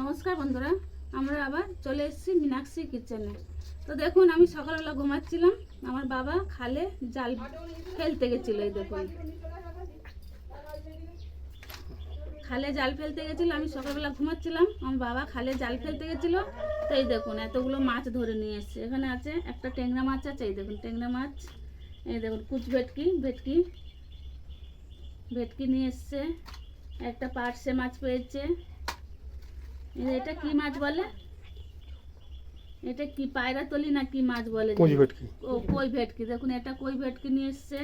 নমস্কার বন্ধুরা, আমরা আবার চলে এসেছি মীনাক্ষী কিচেনে। তো দেখুন, আমি সকালবেলা ঘুমাচ্ছিলাম, আমার বাবা খালে জাল ফেলতে গেছিল, এই দেখুন। খালে জাল ফেলতে গেছিল, আমি সকালবেলা ঘুমাচ্ছিলাম, আমার বাবা খালে জাল ফেলতে গেছিল, তো এই দেখুন, এতগুলো মাছ ধরে নিয়ে এসছে। এখানে আছে একটা ট্যাংরা মাছ আছে, এই দেখুন, ট্যাংরা মাছ, এই দেখুন, কুচ ভেটকি ভেটকি ভেটকি নিয়ে এসছে, একটা পার্সে মাছ পেয়েছে এটা কি মাছ বলে? এটা কি পায়রা তলি না কি মাছ বলে পুঁজি ভেটকি? ও কই ভেটকি। দেখুন এটা কই ভেটকি নিয়ে এসছে।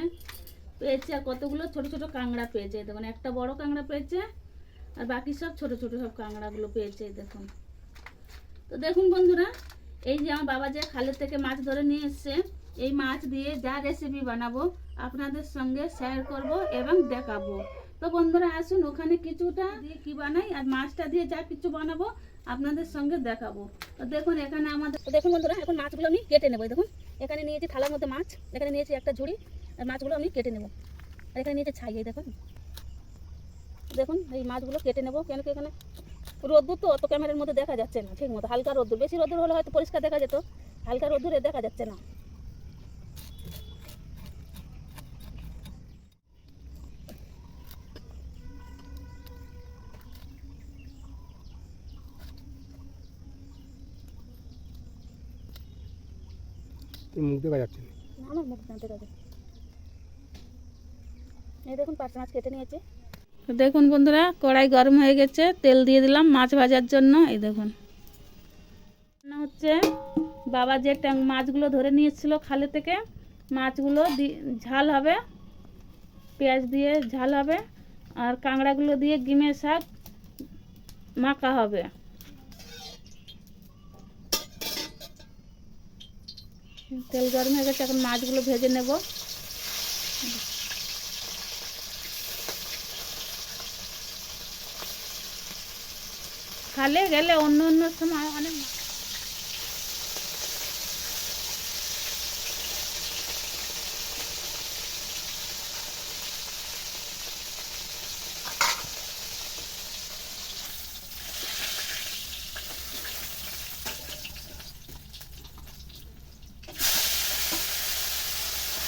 পেয়েছে আর কতগুলো? ছোট ছোট কাঁকড়া পেয়েছে। দেখুন একটা বড় কাঁকড়া পেয়েছে আর বাকি সব ছোট ছোট সব কাঁকড়াগুলো পেয়েছে দেখুন। তো দেখুন বন্ধুরা এই যে আমার বাবা যে খালের থেকে মাছ ধরে নিয়ে এসছে এই মাছ দিয়ে যা রেসিপি বানাবো আপনাদের সঙ্গে শেয়ার করব এবং দেখাবো। তো বন্ধুরা, আসুন, ওখানে কিছুটা দিয়ে কি বানাই, আর মাছটা দিয়ে যা কিছু বানাবো, আপনাদের সঙ্গে দেখাবো। তো দেখুন, এখানে আমাদের দেখুন বন্ধুরা, এখন মাছগুলো আমি কেটে নেব দেখুন। এখানে নিয়েছি থালার মধ্যে মাছ, এখানে নিয়েছি একটা ঝুড়ি, আর মাছগুলো আমি কেটে নেব। আর এখানে নিয়েছি ছাই দেখুন। দেখুন, এই মাছগুলো কেটে নেব, কেন কি এখানে রোদ্দুর তো অত ক্যামেরার মধ্যে দেখা যাচ্ছে না, ঠিক মতো। হালকা রোদ্দুর, বেশি রোদ্দুর হলে হয়তো পরিষ্কার দেখা যেত, হালকা রোদ্দুরে দেখা যাচ্ছে না। মুখ দেখা যাচ্ছে না না, আমার মুখ এই দেখুন মাছ কেটে নিয়েছি। দেখুন বন্ধুরা কড়াই গরম হয়ে গেছে তেল দিয়ে দিলাম মাছ ভাজার জন্য এই দেখুন। হচ্ছে বাবা যে ট্যাং মাছগুলো ধরে নিয়েছিল খালে থেকে মাছগুলো দি- ঝাল হবে পেঁয়াজ দিয়ে ঝাল হবে আর কাঁকড়াগুলো দিয়ে গিমে শাক মাখা হবে। তেল গরম হয়ে গেছে এখন মাছগুলো ভেজে নেব। খালে গেলে অন্য অন্য সময় অনেক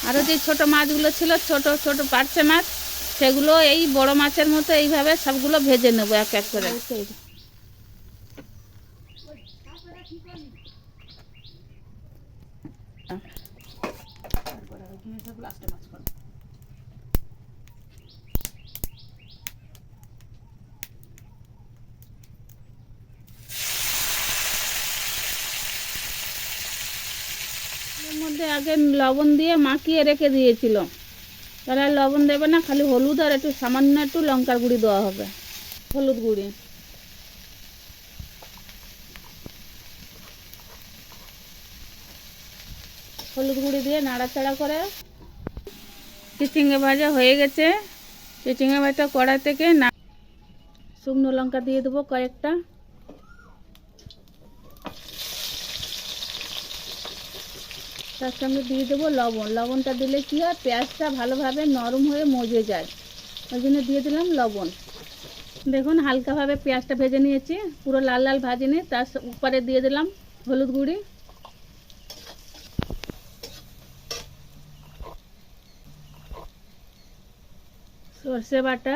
আরও যে ছোট মাছগুলো ছিল ছোট ছোট পারছে মাছ সেগুলো এই বড় মাছের মতো এইভাবে সবগুলো ভেজে নেব এক এক করে। এর মধ্যে আগে লবণ দিয়ে মাখিয়ে রেখে দিয়েছিল। আর লবণ দেবে না, খালি হলুদ আর একটু সামান্য একটু লঙ্কার গুঁড়ি দেওয়া হবে, হলুদ গুঁড়ি। হলুদ গুঁড়ি দিয়ে নাড়াচাড়া করে চিচিঙ্গে ভাজা হয়ে গেছে। চিচিঙ্গে ভাজা কড়া থেকে না শুকনো লঙ্কা দিয়ে দেবো কয়েকটা। তার সঙ্গে দিয়ে দেবো লবণ। লবণটা দিলে কি হয়, পেঁয়াজটা ভালোভাবে নরম হয়ে মজে যায়। ওই জন্য দিয়ে দিলাম লবণ। দেখুন, হালকাভাবে পেঁয়াজটা ভেজে নিয়েছি। পুরো লাল লাল ভাজিনি, তার উপরে দিয়ে দিলাম হলুদ গুঁড়ি। সর্ষে বাটা।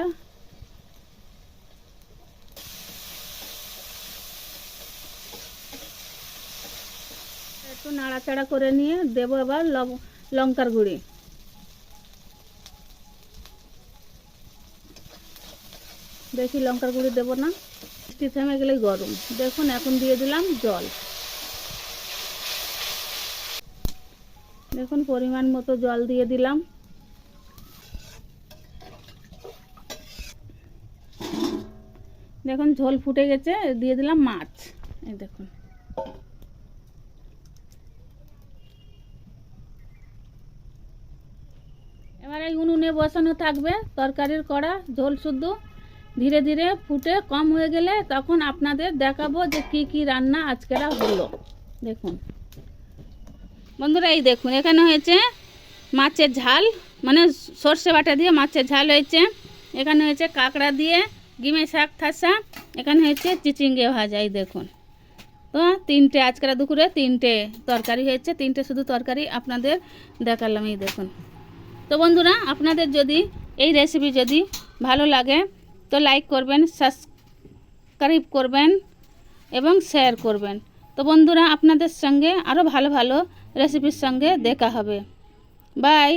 একটু নাড়াচাড়া করে নিয়ে দেবো এবার লঙ্কার গুঁড়ি। বেশি লঙ্কার গুঁড়ি দেবো না। মিষ্টি থেমে গেলেই গরম। দেখুন, এখন দিয়ে দিলাম জল। দেখুন, পরিমাণ মতো জল দিয়ে দিলাম। দেখুন, ঝোল ফুটে গেছে। দিয়ে দিলাম মাছ। এই দেখুন। এই উনুনে বসানো থাকবে, তরকারির কড়া, ঝোল শুদ্ধ। ধীরে ধীরে ফুটে কম হয়ে গেলে তখন আপনাদের দেখাবো যে কি কি রান্না আজকেরা হলো। দেখুন। বন্ধুরা, এই দেখুন, এখানে হয়েছে মাছের ঝাল মানে সর্ষে বাটা দিয়ে মাছের ঝাল হয়েছে। এখানে হয়েছে কাঁকড়া দিয়ে গিমে শাক থাসা। এখানে হয়েছে চিচিঙ্গে ভাজা, এই দেখুন। তো তিনটে, আজকেরা দুপুরে তিনটে তরকারি হয়েছে, তিনটে শুধু তরকারি আপনাদের দেখালাম, এই দেখুন। তো বন্ধুরা, আপনাদের যদি এই রেসিপি যদি ভালো লাগে, তো লাইক করবেন সাবস্ক্রাইব করবেন এবং শেয়ার করবেন। তো বন্ধুরা, আপনাদের সঙ্গে আরও ভালো ভালো রেসিপির সঙ্গে দেখা হবে। বাই